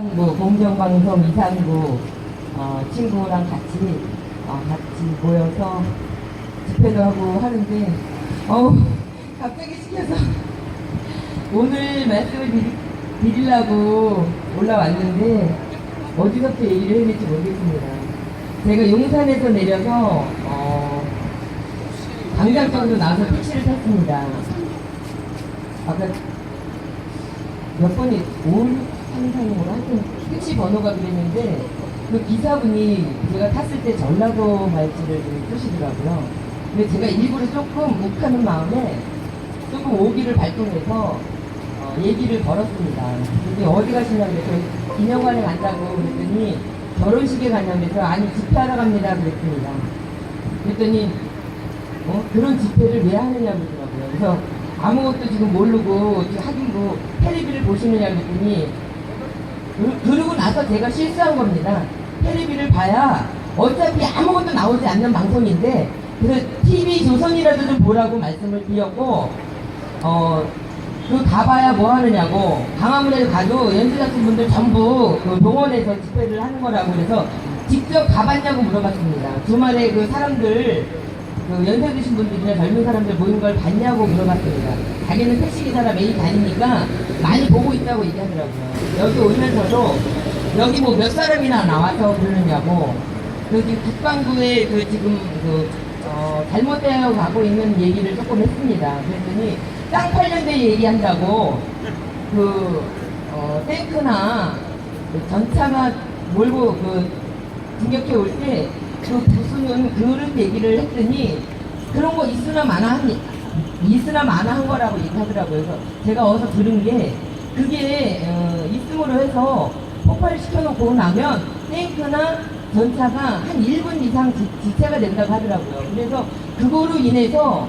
뭐 공정방송 이상구 어, 친구랑 같이 어, 같이 모여서 집회도 하고 하는데 어 갑자기 시켜서 오늘 말씀을 드리, 드리려고 올라왔는데 어디서부터 얘기를 해야 될지 모르겠습니다. 제가 용산에서 내려서 어, 당장 쪽으로 나와서 택시를 탔습니다. 아까 몇 번이 5633 하여튼 택시 번호가 그랬는데 그 기사분이 제가 탔을 때 전라도 말지를 쓰시더라고요. 근데 제가 일부러 조금 욱하는 마음에 조금 오기를 발동해서 어, 얘기를 걸었습니다. 근데 어디 가시냐고 그래서 기념관에 간다고 그랬더니 결혼식에 그래서 아니 집회하러 갑니다 그랬습니다. 그랬더니 어? 그런 집회를 왜 하느냐고 그러더라고요. 그래서 아무것도 지금 모르고 하긴 뭐 텔레비를 보시느냐 그랬더니 그- 그러고 나서 제가 실수한 겁니다. 텔레비를 봐야 어차피 아무것도 나오지 않는 방송인데 그래서 TV 조선이라도 좀 보라고 말씀을 드렸고 어, 그 가봐야 뭐 하느냐고 강화문에 가도 연수자신 분들 전부 그 동원해서 집회를 하는 거라고 그래서 직접 가봤냐고 물어봤습니다. 주말에 그 사람들 그 연세 드신 분들이나 젊은 사람들 모인 걸 봤냐고 물어봤습니다. 자기는 택시기사라 매일 다니니까 많이 보고 있다고 얘기하더라고요. 여기 오면서도 여기 뭐 몇 사람이나 나와서 그러느냐고 여기 국방부에 그 지금 그 어, 잘못되어 가고 있는 얘기를 조금 했습니다. 그랬더니 땅 관련된 얘기한다고 그 어, 탱크나 그 전차가 몰고 그 진격해 올때 그 부수는 그런 얘기를 했더니 그런 거 있으나 마나 한 있으나 마나 한 거라고 얘기하더라고요. 그래서 제가 어서 들은 게 그게 어, 있음으로 해서 폭발을 시켜놓고 나면 탱크나 전차가 한 1분 이상 지, 지체가 된다고 하더라고요. 그래서 그거로 인해서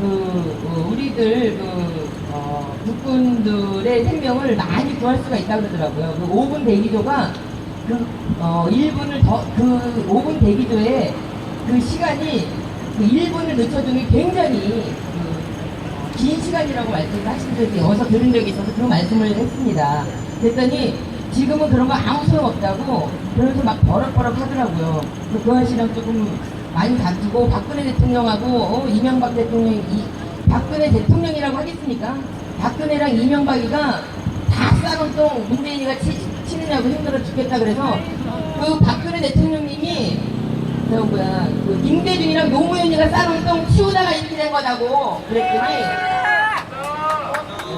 그 어, 우리들 그 어, 국군들의 생명을 많이 구할 수가 있다고 그러더라고요. 그 5분 대기조가 그 어, 1분을 더 그 5분 대기조에 그 시간이 그 1분을 늦춰주는 게 굉장히 그, 어, 긴 시간이라고 말씀을 하신 적이 어디서 들은 적이 있어서 그런 말씀을 했습니다. 그랬더니 지금은 그런 거 아무 소용 없다고 그러면서 막 버럭버럭 하더라고요. 그 고한 씨랑 조금 많이 다투고 박근혜 대통령하고 어, 이명박 대통령 이 박근혜 대통령이라고 하겠습니까? 박근혜랑 이명박이가 다 싸놓은 똥 문재인이가 치, 치느냐고 힘들어 죽겠다 그래서 그 박근혜 대통령님이 저 뭐야. 그 임대준이랑 노무현이가 싸놓은 똥 치우다가 이렇게 된 거다고 그랬더니